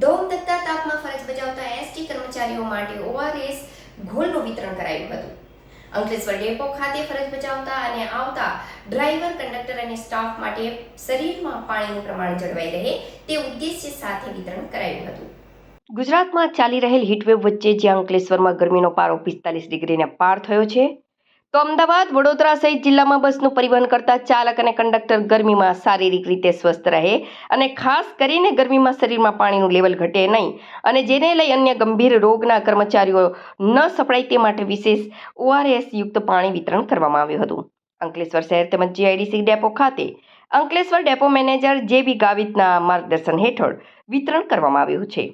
ધોમધકતા તાપમાં ફરજ બજાવતા એસટી કર્મચારીઓ માટે ઓઆરએસ ઘોલનું વિતરણ કરાયું હતું. અંકલેશ્વર ડેપો ખાતે ફરજ બજાવતા અને આવતા ડ્રાઈવર, કંડક્ટર અને સ્ટાફ માટે શરીરમાં પાણીનું પ્રમાણ જળવાઈ રહે તે ઉદ્દેશ્ય સાથે વિતરણ કરાયું હતું. ગુજરાતમાં ચાલી રહેલ હીટવેવ વચ્ચે જ્યાં અંકલેશ્વરમાં ગરમીનો પારો પિસ્તાલીસ ડિગ્રીને પાર થયો છે તો અમદાવાદ વડોદરા સહિત જિલ્લામાં બસનું પરિવહન કરતા ચાલક અને કંડક્ટર ગરમીમાં શારીરિક રીતે સ્વસ્થ રહે અને ખાસ કરીને ગરમીમાં શરીરમાં પાણીનું લેવલ ઘટે નહીં અને જેને લઈ અન્ય ગંભીર રોગના કર્મચારીઓ ન સપડાય તે માટે વિશેષ ઓઆરએસ યુક્ત પાણી વિતરણ કરવામાં આવ્યું હતું. અંકલેશ્વર શહેર તેમજ જીઆઈડીસી ડેપો ખાતે અંકલેશ્વર ડેપો મેનેજર જે બી ગાવિતના માર્ગદર્શન હેઠળ વિતરણ કરવામાં આવ્યું છે.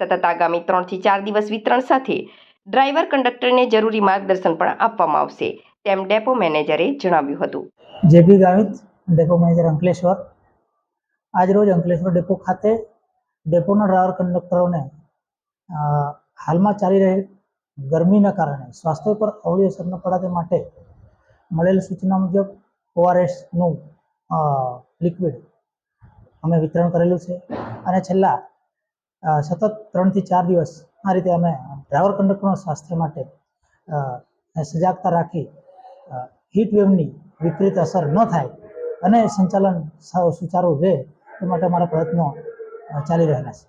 સતત આગામી ત્રણથી ચાર દિવસ વિતરણ સાથે ડ્રાઈવર કંડક્ટરને જરૂરી માર્ગદર્શન પણ આપવામાં આવશે, તેમ ડેપો મેનેજરે જણાવ્યું હતું. J P Gavit, depot manager Ankleshwar. આજરોજ અંકલેશ્વર ડેપો ખાતે ડેપોના ડ્રાઈવર કંડક્ટરોને હાલમાં ચાલી રહેલ ગરમીના કારણે સ્વાસ્થ્ય પર અવળી અસર ન પડે તે માટે મળેલ સૂચના મુજબ ઓઆરએસનું લિક્વિડ અમે વિતરણ કરેલું છે. અને છેલ્લા સતત ત્રણથી ચાર દિવસ આ રીતે અમે ડ્રાઈવર કંડક્ટરના સ્વાસ્થ્ય માટે સજાગતા રાખી હીટ વેવની વિપરીત અસર ન થાય અને સંચાલન સુચારું રહે તે માટે અમારા પ્રયત્નો ચાલી રહેલા છે.